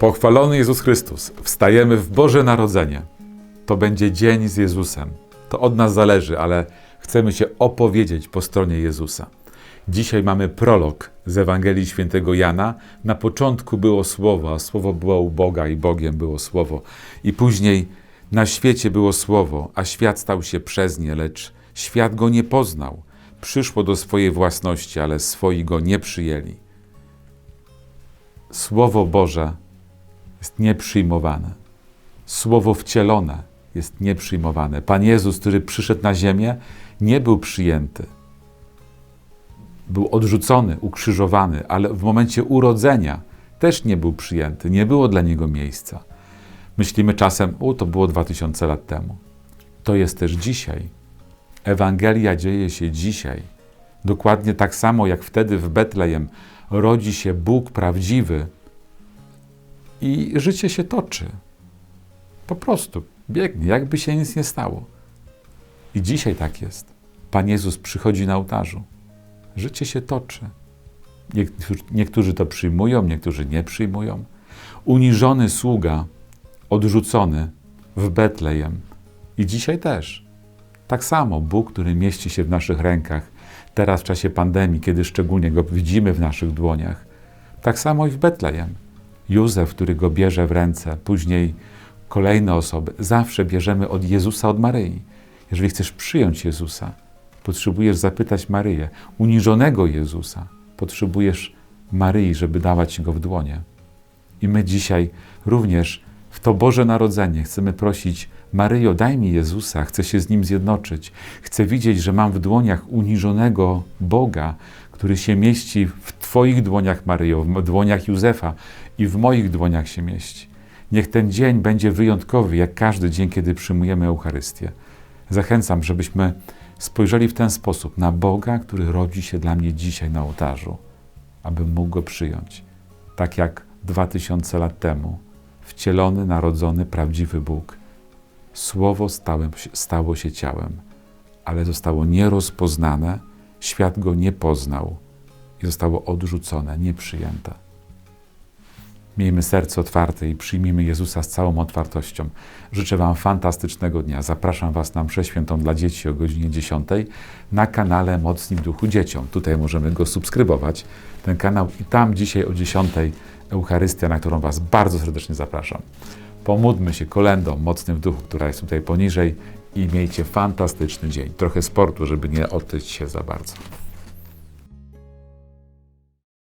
Pochwalony Jezus Chrystus. Wstajemy w Boże Narodzenie. To będzie dzień z Jezusem. To od nas zależy, ale chcemy się opowiedzieć po stronie Jezusa. Dzisiaj mamy prolog z Ewangelii Świętego Jana. Na początku było Słowo, a Słowo było u Boga i Bogiem było Słowo. I później na świecie było Słowo, a świat stał się przez nie, lecz świat go nie poznał. Przyszło do swojej własności, ale swoi go nie przyjęli. Słowo Boże jest nieprzyjmowane. Słowo wcielone jest nieprzyjmowane. Pan Jezus, który przyszedł na ziemię, nie był przyjęty. Był odrzucony, ukrzyżowany, ale w momencie urodzenia też nie był przyjęty. Nie było dla niego miejsca. Myślimy czasem, o to było 2000 lat temu. To jest też dzisiaj. Ewangelia dzieje się dzisiaj. Dokładnie tak samo jak wtedy w Betlejem rodzi się Bóg prawdziwy i życie się toczy. Po prostu biegnie, jakby się nic nie stało. I dzisiaj tak jest. Pan Jezus przychodzi na ołtarzu. Życie się toczy. Niektórzy, niektórzy to przyjmują, niektórzy nie przyjmują. Uniżony sługa, odrzucony w Betlejem. I dzisiaj też. Tak samo Bóg, który mieści się w naszych rękach, teraz w czasie pandemii, kiedy szczególnie go widzimy w naszych dłoniach, tak samo i w Betlejem. Józef, który go bierze w ręce, później kolejne osoby, zawsze bierzemy od Jezusa, od Maryi. Jeżeli chcesz przyjąć Jezusa, potrzebujesz zapytać Maryję. Uniżonego Jezusa potrzebujesz Maryi, żeby dawać go w dłonie. I my dzisiaj również w to Boże Narodzenie chcemy prosić Maryjo, daj mi Jezusa, chcę się z Nim zjednoczyć. Chcę widzieć, że mam w dłoniach uniżonego Boga, który się mieści w Twoich dłoniach, Maryjo, w dłoniach Józefa i w moich dłoniach się mieści. Niech ten dzień będzie wyjątkowy, jak każdy dzień, kiedy przyjmujemy Eucharystię. Zachęcam, żebyśmy spojrzeli w ten sposób na Boga, który rodzi się dla mnie dzisiaj na ołtarzu, abym mógł go przyjąć. Tak jak dwa tysiące lat temu, wcielony, narodzony, prawdziwy Bóg. Słowo stałem, stało się ciałem, ale zostało nierozpoznane, świat go nie poznał i zostało odrzucone, nieprzyjęte. Miejmy serce otwarte i przyjmijmy Jezusa z całą otwartością. Życzę Wam fantastycznego dnia. Zapraszam Was na mszę świętą dla dzieci o godzinie 10 na kanale Mocni w Duchu Dzieciom. Tutaj możemy go subskrybować, ten kanał i tam dzisiaj o 10 Eucharystia, na którą Was bardzo serdecznie zapraszam. Pomódlmy się kolendą Mocnym w Duchu, która jest tutaj poniżej i miejcie fantastyczny dzień. Trochę sportu, żeby nie otyć się za bardzo.